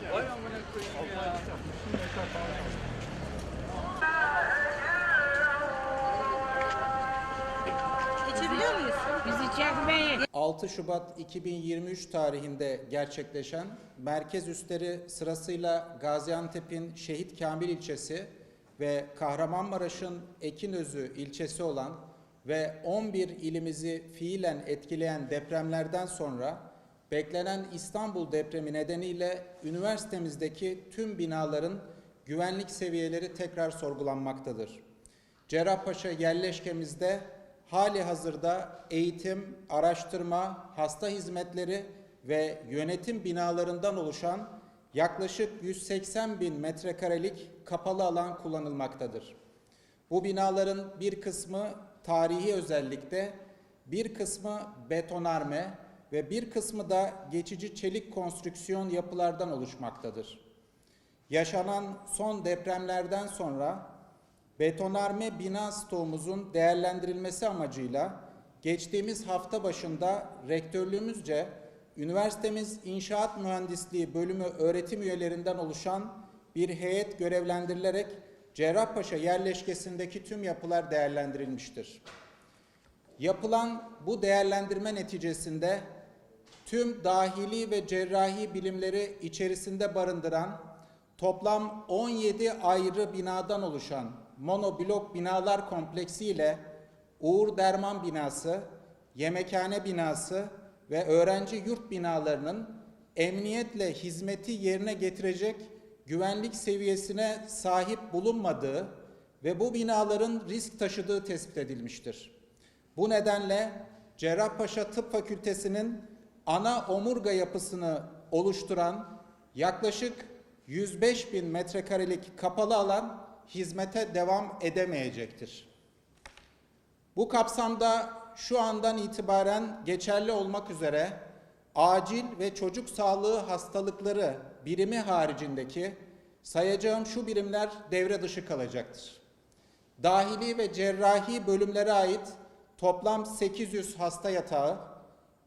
koyayım ya. İçebiliyor muyuz? Bizi çekmeyin. 6 Şubat 2023 tarihinde gerçekleşen merkez üsleri sırasıyla Gaziantep'in Şehit Kamil ilçesi ve Kahramanmaraş'ın Ekinözü ilçesi olan ve 11 ilimizi fiilen etkileyen depremlerden sonra beklenen İstanbul depremi nedeniyle üniversitemizdeki tüm binaların güvenlik seviyeleri tekrar sorgulanmaktadır. Cerrahpaşa yerleşkemizde hali hazırda eğitim, araştırma, hasta hizmetleri ve yönetim binalarından oluşan yaklaşık 180 bin metrekarelik kapalı alan kullanılmaktadır. Bu binaların bir kısmı tarihi özellikte, bir kısmı betonarme ve bir kısmı da geçici çelik konstrüksiyon yapılardan oluşmaktadır. Yaşanan son depremlerden sonra betonarme bina stoğumuzun değerlendirilmesi amacıyla geçtiğimiz hafta başında rektörlüğümüzce üniversitemiz İnşaat Mühendisliği bölümü öğretim üyelerinden oluşan bir heyet görevlendirilerek Cerrahpaşa yerleşkesindeki tüm yapılar değerlendirilmiştir. Yapılan bu değerlendirme neticesinde tüm dahili ve cerrahi bilimleri içerisinde barındıran toplam 17 ayrı binadan oluşan monoblok binalar kompleksi ile Uğur Derman binası, yemekhane binası ve öğrenci yurt binalarının emniyetle hizmeti yerine getirecek güvenlik seviyesine sahip bulunmadığı ve bu binaların risk taşıdığı tespit edilmiştir. Bu nedenle Cerrahpaşa Tıp Fakültesi'nin ana omurga yapısını oluşturan yaklaşık 105 bin metrekarelik kapalı alan hizmete devam edemeyecektir. Bu kapsamda şu andan itibaren geçerli olmak üzere acil ve çocuk sağlığı hastalıkları birimi haricindeki sayacağım şu birimler devre dışı kalacaktır. Dahili ve cerrahi bölümlere ait toplam 800 hasta yatağı,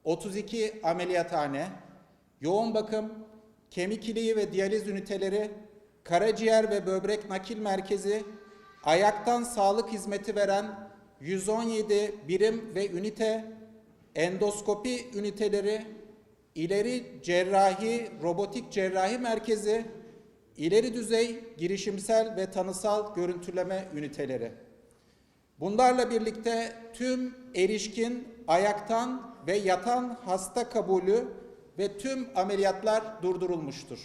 32 ameliyathane, yoğun bakım, kemik iliği ve diyaliz üniteleri, karaciğer ve böbrek nakil merkezi, ayaktan sağlık hizmeti veren 117 birim ve ünite, endoskopi üniteleri, ileri cerrahi, robotik cerrahi merkezi, ileri düzey girişimsel ve tanısal görüntüleme üniteleri. Bunlarla birlikte tüm erişkin, ayaktan ve yatan hasta kabulü ve tüm ameliyatlar durdurulmuştur.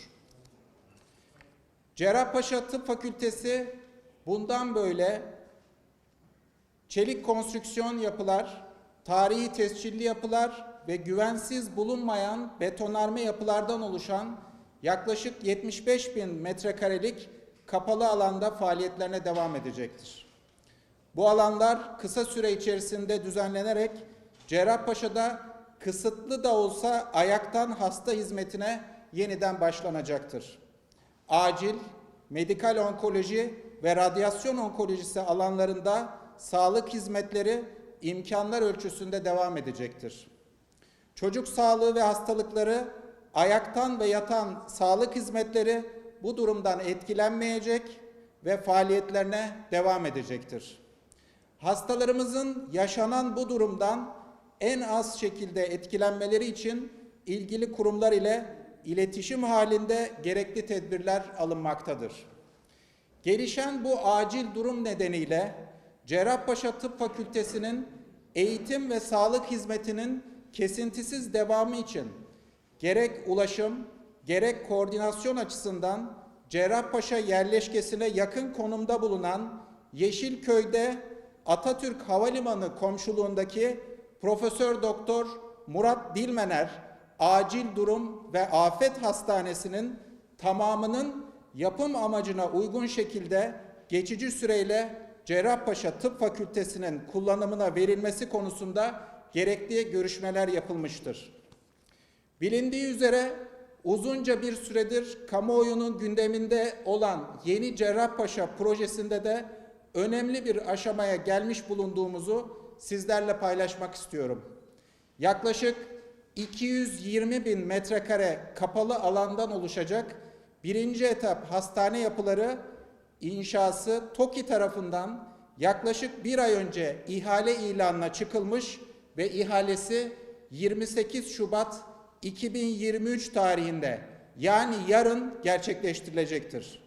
Cerrahpaşa Tıp Fakültesi bundan böyle çelik konstrüksiyon yapılar, tarihi tescilli yapılar ve güvensiz bulunmayan betonarme yapılardan oluşan yaklaşık 75 bin metrekarelik kapalı alanda faaliyetlerine devam edecektir. Bu alanlar kısa süre içerisinde düzenlenerek Cerrahpaşa'da kısıtlı da olsa ayaktan hasta hizmetine yeniden başlanacaktır. Acil, medikal onkoloji ve radyasyon onkolojisi alanlarında sağlık hizmetleri imkanlar ölçüsünde devam edecektir. Çocuk sağlığı ve hastalıkları ayaktan ve yatan sağlık hizmetleri bu durumdan etkilenmeyecek ve faaliyetlerine devam edecektir. Hastalarımızın yaşanan bu durumdan en az şekilde etkilenmeleri için ilgili kurumlar ile iletişim halinde gerekli tedbirler alınmaktadır. Gelişen bu acil durum nedeniyle Cerrahpaşa Tıp Fakültesi'nin eğitim ve sağlık hizmetinin kesintisiz devamı için gerek ulaşım, gerek koordinasyon açısından Cerrahpaşa yerleşkesine yakın konumda bulunan Yeşilköy'de Atatürk Havalimanı komşuluğundaki Profesör Doktor Murat Dilmener Acil Durum ve Afet Hastanesi'nin tamamının yapım amacına uygun şekilde geçici süreyle Cerrahpaşa Tıp Fakültesi'nin kullanımına verilmesi konusunda gerekli görüşmeler yapılmıştır. Bilindiği üzere uzunca bir süredir kamuoyunun gündeminde olan Yeni Cerrahpaşa projesinde de önemli bir aşamaya gelmiş bulunduğumuzu sizlerle paylaşmak istiyorum. Yaklaşık 220 bin metrekare kapalı alandan oluşacak birinci etap hastane yapıları inşası TOKİ tarafından yaklaşık bir ay önce ihale ilanına çıkılmış ve ihalesi 28 Şubat 2023 tarihinde yani yarın gerçekleştirilecektir.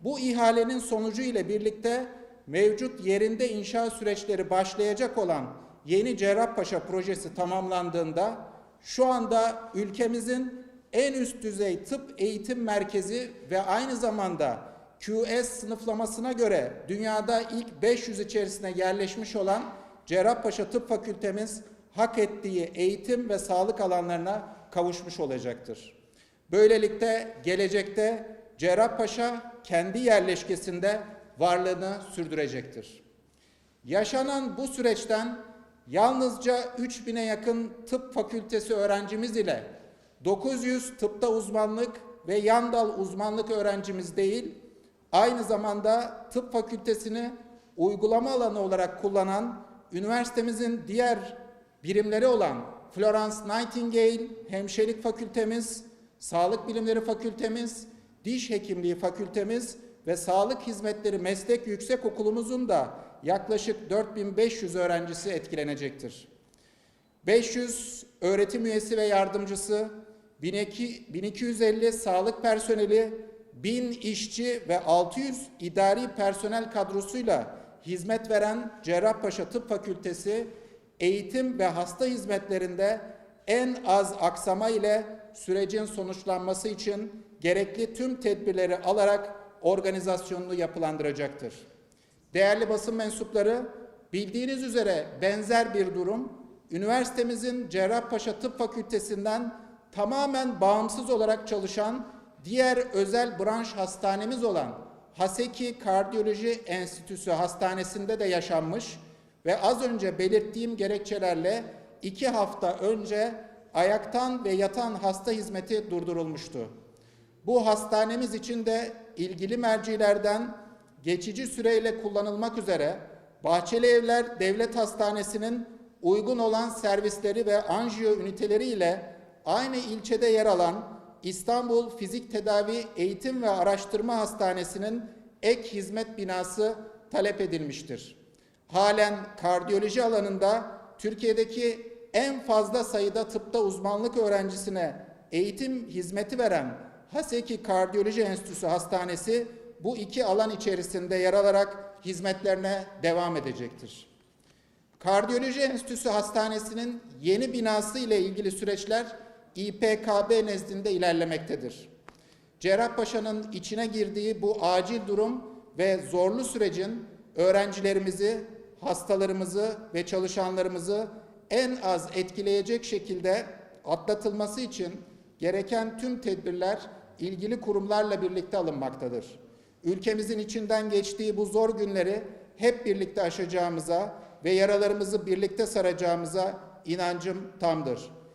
Bu ihalenin sonucu ile birlikte mevcut yerinde inşa süreçleri başlayacak olan yeni Cerrahpaşa projesi tamamlandığında şu anda ülkemizin en üst düzey tıp eğitim merkezi ve aynı zamanda QS sınıflamasına göre dünyada ilk 500 içerisine yerleşmiş olan Cerrahpaşa Tıp Fakültemiz hak ettiği eğitim ve sağlık alanlarına kavuşmuş olacaktır. Böylelikle gelecekte Cerrahpaşa kendi yerleşkesinde varlığını sürdürecektir. Yaşanan bu süreçten yalnızca 3000'e yakın tıp fakültesi öğrencimiz ile 900 tıpta uzmanlık ve yan dal uzmanlık öğrencimiz değil, aynı zamanda tıp fakültesini uygulama alanı olarak kullanan üniversitemizin diğer birimleri olan Florence Nightingale Hemşirelik Fakültemiz, Sağlık Bilimleri Fakültemiz, Diş Hekimliği Fakültemiz ve Sağlık Hizmetleri Meslek Yüksekokulumuzun da yaklaşık 4500 öğrencisi etkilenecektir. 500 öğretim üyesi ve yardımcısı, 1200 1250 sağlık personeli, 1000 işçi ve 600 idari personel kadrosuyla hizmet veren Cerrahpaşa Tıp Fakültesi, eğitim ve hasta hizmetlerinde en az aksama ile sürecin sonuçlanması için gerekli tüm tedbirleri alarak organizasyonunu yapılandıracaktır. Değerli basın mensupları, bildiğiniz üzere benzer bir durum üniversitemizin Cerrahpaşa Tıp Fakültesinden tamamen bağımsız olarak çalışan diğer özel branş hastanemiz olan Haseki Kardiyoloji Enstitüsü Hastanesi'nde de yaşanmış ve az önce belirttiğim gerekçelerle iki hafta önce ayaktan ve yatan hasta hizmeti durdurulmuştu. Bu hastanemiz için de ilgili mercilerden geçici süreyle kullanılmak üzere Bahçeli Evler Devlet Hastanesi'nin uygun olan servisleri ve anjiyo üniteleri ile aynı ilçede yer alan İstanbul Fizik Tedavi Eğitim ve Araştırma Hastanesi'nin ek hizmet binası talep edilmiştir. Halen kardiyoloji alanında Türkiye'deki en fazla sayıda tıpta uzmanlık öğrencisine eğitim hizmeti veren Haseki Kardiyoloji Enstitüsü Hastanesi bu iki alan içerisinde yer alarak hizmetlerine devam edecektir. Kardiyoloji Enstitüsü Hastanesi'nin yeni binası ile ilgili süreçler İPKB nezdinde ilerlemektedir. Cerrahpaşa'nın içine girdiği bu acil durum ve zorlu sürecin öğrencilerimizi, hastalarımızı ve çalışanlarımızı en az etkileyecek şekilde atlatılması için gereken tüm tedbirler ilgili kurumlarla birlikte alınmaktadır. Ülkemizin içinden geçtiği bu zor günleri hep birlikte aşacağımıza ve yaralarımızı birlikte saracağımıza inancım tamdır.